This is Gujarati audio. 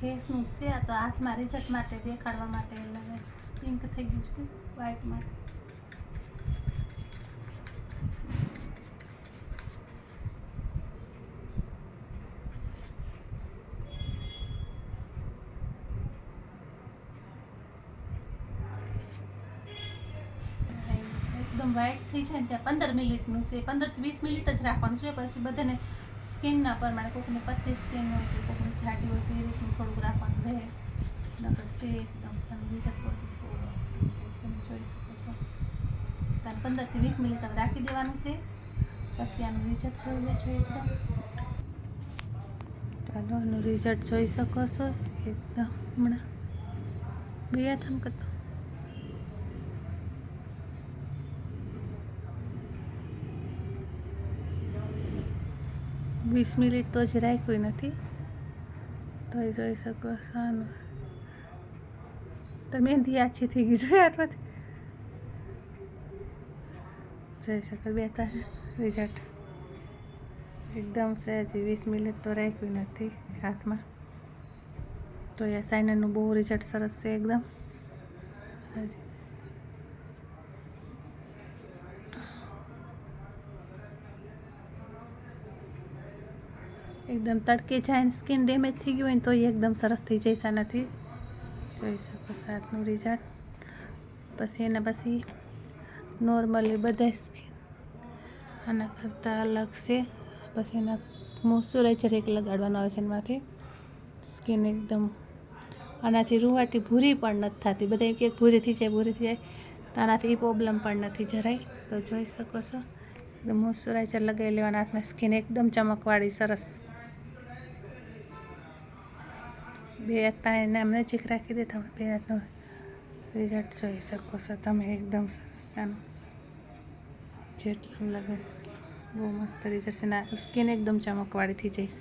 ફેસનું જ છે તો હાથમાં રિઝલ્ટ માટે દેખાડવા માટે લગે પિંક થઈ ગયું છે વ્હાઇટમાં એકદમ વ્હાઇટ થઈ છે ને ત્યાં પંદર મિનિટનું છે, પંદરથી વીસ મિનિટ જ રાખવાનું છે, પછી બધાને સ્કિનના પ્રમાણે કોઈકને પતલી સ્કિન હોય કે કોઈકને છાટી હોય તો એ રીતનું થોડુંક રાખવાનું રહે. નકર છે એકદમ તમે રિઝલ્ટ પડતું તમે જોઈ શકો છો. તારે પંદરથી વીસ મિનિટ તમે રાખી દેવાનું છે. પછી આનું રિઝલ્ટ જોઈ લેજો એકદમ. ચાલો આનું રિઝલ્ટ જોઈ શકો છો. એકદમ હમણાં. બે થમ ને વીસ મિનિટ તો જ રાખ્યું નથી. તો જોઈ શકો સાનું તો મહેંદી આછી થઈ ગઈ જોઈ હાથમાંથી જોઈ શકો બે તારે રિઝલ્ટ એકદમ સહેજ વીસ મિનિટ તો રાખ્યું નથી હાથમાં. તો એ સાઇનરનું બહુ રિઝલ્ટ સરસ છે એકદમ. હજી. એકદમ તડકે જાય ને સ્કિન ડેમેજ થઈ ગયું હોય તો એ એકદમ સરસ થઈ જઈશા નથી જોઈ શકો છો હાથનું રિઝલ્ટ પછી એના પછી નોર્મલી બધા સ્કિન આના કરતાં અલગ છે. પછી એના મોઇશ્ચરાઇઝર એક લગાડવાનો આવે છે એમાંથી સ્કિન એકદમ આનાથી રૂવાટી ભૂરી પણ નથી થતી. બધા એક એક ભૂરી થઈ જાય, ભૂરી થઈ જાય. તો આનાથી એ પ્રોબ્લેમ પણ નથી જરાય. તો જોઈ શકો છો. મોઇશ્ચરાઇઝર લગાવી લેવાના હાથમાં. સ્કિન એકદમ ચમકવાળી, સરસ. બે હાથમાં એને એમ નજીક રાખી દે, તમે બે હાથનું રિઝલ્ટ જોઈ શકો છો. તમે એકદમ સરસ આનું જેટલું લાગે છે બહુ મસ્ત રિઝલ્ટ છે. ને સ્કિન એકદમ ચમકવાળી થઈ જઈશ.